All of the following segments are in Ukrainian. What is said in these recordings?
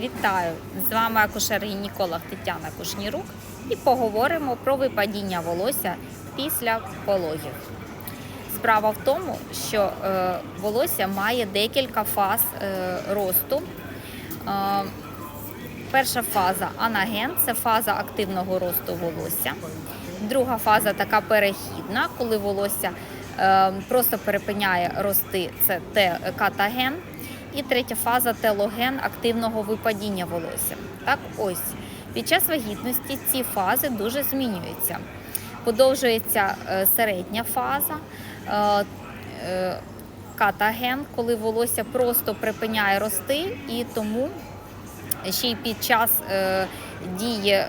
Вітаю! З вами акушер-гінеколог Тетяна Кушнірук і поговоримо про випадіння волосся після пологів. Справа в тому, що е, волосся має декілька фаз е, росту. Е, перша фаза анаген це фаза активного росту волосся. Друга фаза така перехідна, коли волосся просто перепиняє рости, це те катаген. І третя фаза телоген активного випадіння волосся. Так, ось під час вагітності ці фази дуже змінюються. Подовжується е, середня фаза, е, е, катаген, коли волосся просто припиняє рости, і тому ще й під час дії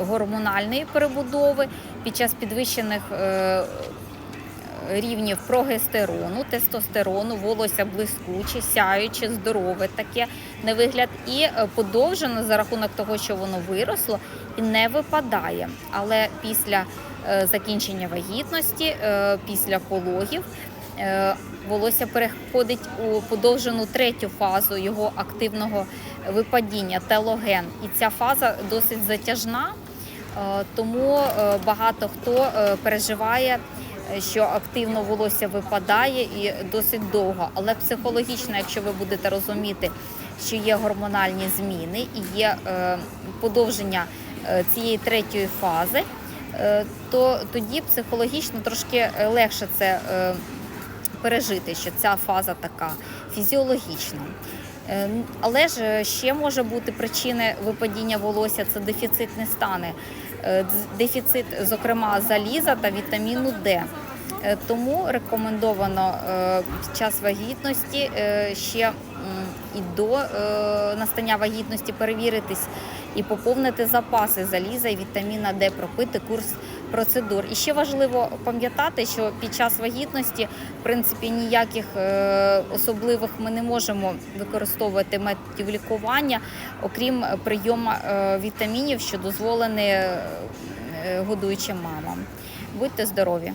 гормональної перебудови, під час підвищених рівнів прогестерону, тестостерону, волосся блискуче, сяюче, здорове таке на вигляд, і е, подовжено за рахунок того, що воно виросло і не випадає. Але після е, закінчення вагітності, е, після пологів. Волосся переходить у подовжену третю фазу його активного випадіння телоген. І ця фаза досить затяжна, тому багато хто переживає, що активно волосся випадає і досить довго. Але психологічно, якщо ви будете розуміти, що є гормональні зміни і є е, подовження е, цієї третьої фази, е, то тоді психологічно трошки легше це. Пережити, що ця фаза така фізіологічна. Е, Але ж е, ще може бути причини випадіння волосся це дефіцитні стани, Е, дефіцит, зокрема, заліза та вітаміну Д. Е, Тому рекомендовано під час вагітності ще і до настання вагітності перевіритись і поповнити запаси заліза і вітаміна Д, пропити курс процедур. І ще важливо пам'ятати, що під час вагітності, в принципі, ніяких е, особливих ми не можемо використовувати методів лікування, окрім прийому е, вітамінів, що дозволені е, годуючим мамам. Будьте здорові!